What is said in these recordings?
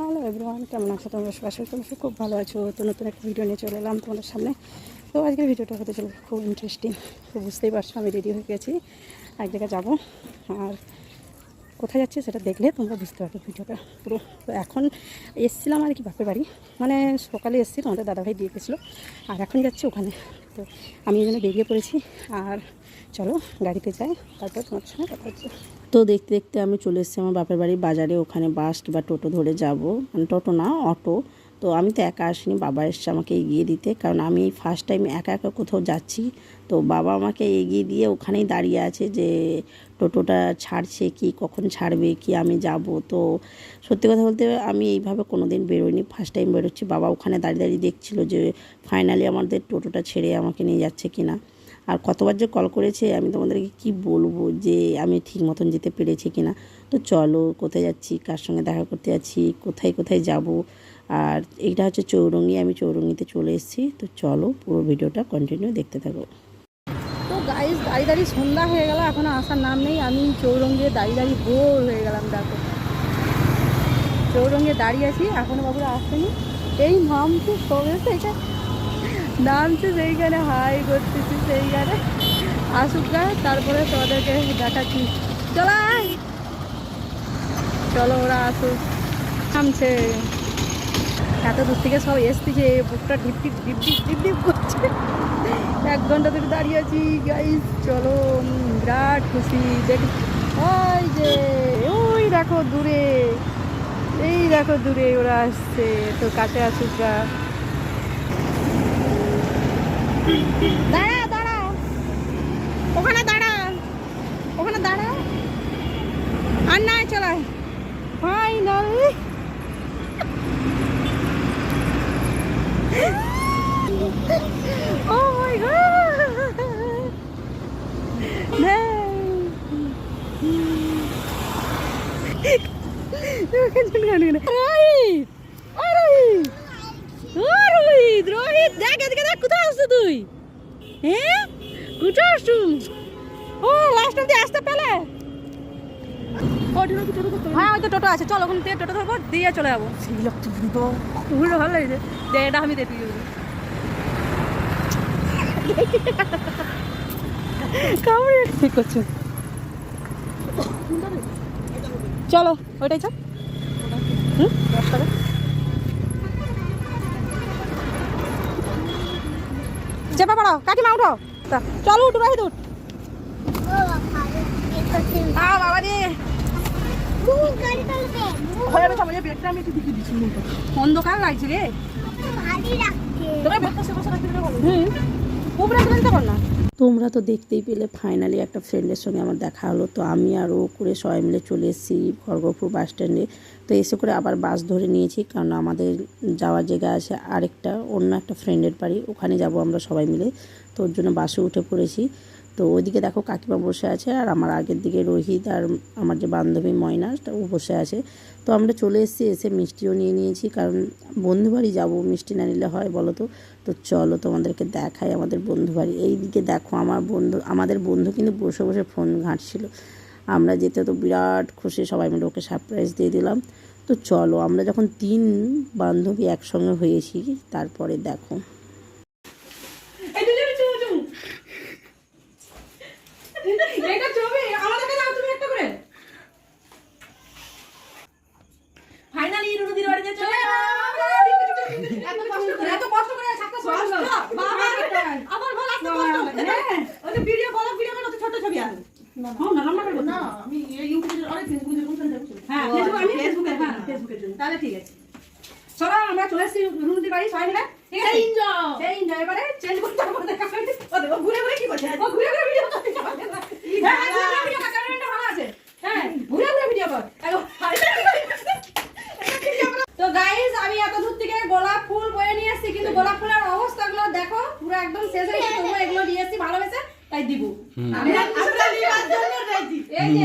Hello everyone কেমন আছো তোমরা? সবাই তোমরা খুব ভালো আছো। তো নতুন একটা ভিডিও নিয়ে চলে এলাম তোমাদের সামনে। তো আজকের ভিডিওটা হতে চলে খুব ইন্টারেস্টিং তো বুঝতেই পারছ, আমি রেডি হয়ে গেছি। এক জায়গায় যাব। আর কোথায় যাচ্ছি সেটা দেখলে তোমরা বুঝতে পারবে ভিডিওটা পুরো। তো এখন এসেছিলাম আর কি বাপের বাড়ি। মানে সকালে এসেছি, তোমাদের দাদাভাই দিয়ে গেছিল। আর এখন যাচ্ছি ওখানে। তো আমি জন্য বেরিয়ে পড়েছি। আর চলো গাড়িতে যাই, তারপর তোমার সঙ্গে কথা হচ্ছে। তো দেখতে দেখতে আমি চলে এসেছি আমার বাপের বাড়ি বাজারে। ওখানে বাস বা টোটো ধরে যাব। মানে টোটো না অটো তো আমি তো একা আসিনি, বাবা এসছে আমাকে এগিয়ে দিতে। কারণ আমি ফার্স্ট টাইম একা একা কোথাও যাচ্ছি। তো বাবা আমাকে এগিয়ে দিয়ে ওখানেই দাঁড়িয়ে আছে যে, টোটোটা ছাড়ছে কি, কখন ছাড়বে, কি আমি যাব? তো সত্যি কথা বলতে আমি এইভাবে কোনো দিন বেরোইনি ফার্স্ট টাইম বেরোচ্ছি। বাবা ওখানে দাঁড়িয়ে দাঁড়িয়ে দেখছিল যে ফাইনালি আমাদের টোটোটা ছেড়ে আমাকে নিয়ে যাচ্ছে কি না আর কতবার যে কল করেছে, আমি তোমাদেরকে কি বলব যে, আমি ঠিক মতন যেতে পেরেছি কিনা। তো চলো, কোথায় যাচ্ছি, কার সঙ্গে দেখা করতে যাচ্ছি, কোথায় কোথায় যাব? আর এটা হচ্ছে চৌরঙ্গি, আমি চৌরঙ্গিতে চলে এসেছি। তো চলো পুরো ভিডিওটা কন্টিনিউ দেখতে থাকো। তো গাড়ি দাঁড়িয়ে দাঁড়িয়ে সন্ধ্যা হয়ে গেল, এখনও আসার নাম নেই। আমি চৌরঙ্গে দাঁড়িয়ে দাঁড়িয়ে বোর হয়ে গেলাম, দেখো। চৌরঙ্গে দাঁড়িয়ে আছি এখনও বাবুরা আসেনি। এই নামছে সবে থেকে নামছে সেইখানে, হাই করতেছি সেইখানে। আসুক গা, তারপরে তোমাদেরকে দেখাচ্ছি। চলো, আয়। চলো ওরা আসুক নামছে এত দূর থেকে সব যে বুকটা ঢিপ ঢিপ ঢিপ ঢিপ করছে। এক ঘণ্টা ধরে দাঁড়িয়ে আছি গাইস চলো বিরাট খুশি। দেখ, ওই যে, ওই দেখো দূরে, এই দেখো দূরে ওরা আসছে, তো কাছে আসুক দাঁড়া দাঁড়া ওখানে দাঁড়া ওখানে দাঁড়া আর না চলায় finally Oh my god! Rohit Rohit দেখ কোথায় আসছো তুই হ্যাঁ কোথায় ও লাস্ট আসতে হ্যাঁ টোটো আছে চলো টোটো ধরবো দিয়ে চলে তো ভালো দে এটা আমি দেখি ঠিক চলো ওইটাই চল হুম চেপে পড়ো কাকিমা উঠো। তা, চলো উঠো রাহি উঠ। বাবা রে অন্ধকার লাগছে রে। তোমরা ব্যাগটা সে বসে রাখতে হুম। না? তোমরা তো দেখতেই পেলে ফাইনালি একটা ফ্রেন্ডের সঙ্গে আমার দেখা হলো। তো আমি আর ও করে সবাই মিলে চলে এসেছি খড়গপুর বাস স্ট্যান্ডে তো এসে করে আবার বাস ধরে নিয়েছি কারণ আমাদের যাওয়ার জায়গা আছে আরেকটা অন্য একটা ফ্রেন্ডের বাড়ি। ওখানে যাব আমরা সবাই মিলে। তো ওর জন্য বাসে উঠে পড়েছি। তো ওইদিকে দেখো কাকিমা বসে আছে আর আমার আগের দিকে রোহিত আর আমার যে বান্ধবী ময়না ও বসে আছে। তো আমরা চলে এসেছি, এসে মিষ্টিও নিয়ে নিয়েছি, কারণ বন্ধু বাড়ি যাব, মিষ্টি না নিলে হয় বলো তো। তো চলো তোমাদেরকে দেখাই আমাদের বন্ধু বাড়ি। এইদিকে দেখো আমার বন্ধু, আমাদের বন্ধু কিন্তু বসে বসে ফোন ঘাঁটছিল। আমরা যেতে তো বিরাট খুশি, সবাই মিলে ওকে সারপ্রাইজ দিয়ে দিলাম। তো চলো আমরা যখন তিন বান্ধবী একসঙ্গে হয়েছি, তারপরে দেখো এটা ছবি আমাদেরকে দাও তুমি একটা করে ফাইনালি রুনুদির বাড়িতে চলে এত কষ্ট করে এত কষ্ট করে ছাত্র কষ্ট বাবা আবার বল আস্তে কষ্ট হ্যাঁ ওই যে ভিডিও কল ভিডিও কল ছোট ছবি আছে হ্যাঁ না লম্বা করব না আমি ইউটিউবে অনেক ফেসবুকে কোন হ্যাঁ ফেসবুক আমি ফেসবুকে জন্য তাহলে ঠিক আছে। চলো আমরা চলে এসেছি রুনুদির বাড়ি সবাই মিলে ঠিক আছে? এনজয় সেই এনজয় এবারে চেঞ্জ করতে হবে দেখা ও দেখো ঘুরে ঘুরে কি করছে? ও ঘুরে ঘুরে ভিডিও করছে হ্যাঁ ঘুরে ঘুরে ভিডিও কর ক্যামেরাটা ভালো আছে। হ্যাঁ ঘুরে ঘুরে ভিডিও কর। তো গাইস আমি এত দূর থেকে গোলাপ ফুল বয়ে নিয়ে এসেছি কিন্তু গোলাপ ফুলের অবস্থাগুলো দেখো পুরো একদম শেষ হয়ে গেছে তবুও এগুলো নিয়ে এসেছি ভালোবেসে তাই দিব। আমি আমরা নিবার জন্য এই যে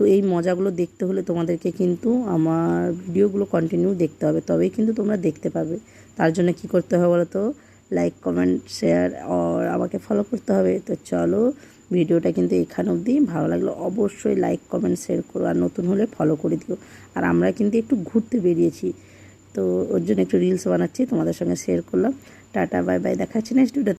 তো এই মজাগুলো দেখতে হলে তোমাদেরকে কিন্তু আমার ভিডিওগুলো কন্টিনিউ দেখতে হবে, তবেই কিন্তু তোমরা দেখতে পাবে। তার জন্য কি করতে হবে বলো তো লাইক কমেন্ট শেয়ার আর আমাকে ফলো করতে হবে। তো চলো, ভিডিওটা কিন্তু এখানে অবধি। ভালো লাগল অবশ্যই লাইক কমেন্ট শেয়ার করো, আর নতুন হলে ফলো করে দিও। আর আমরা কিন্তু একটু ঘুরতে বেরিয়েছি। তো ওর জন্য একটু রিলস বানাচ্ছি, তোমাদের সঙ্গে শেয়ার করলাম। টাটা বাই বাই দেখাচ্ছি নেক্সট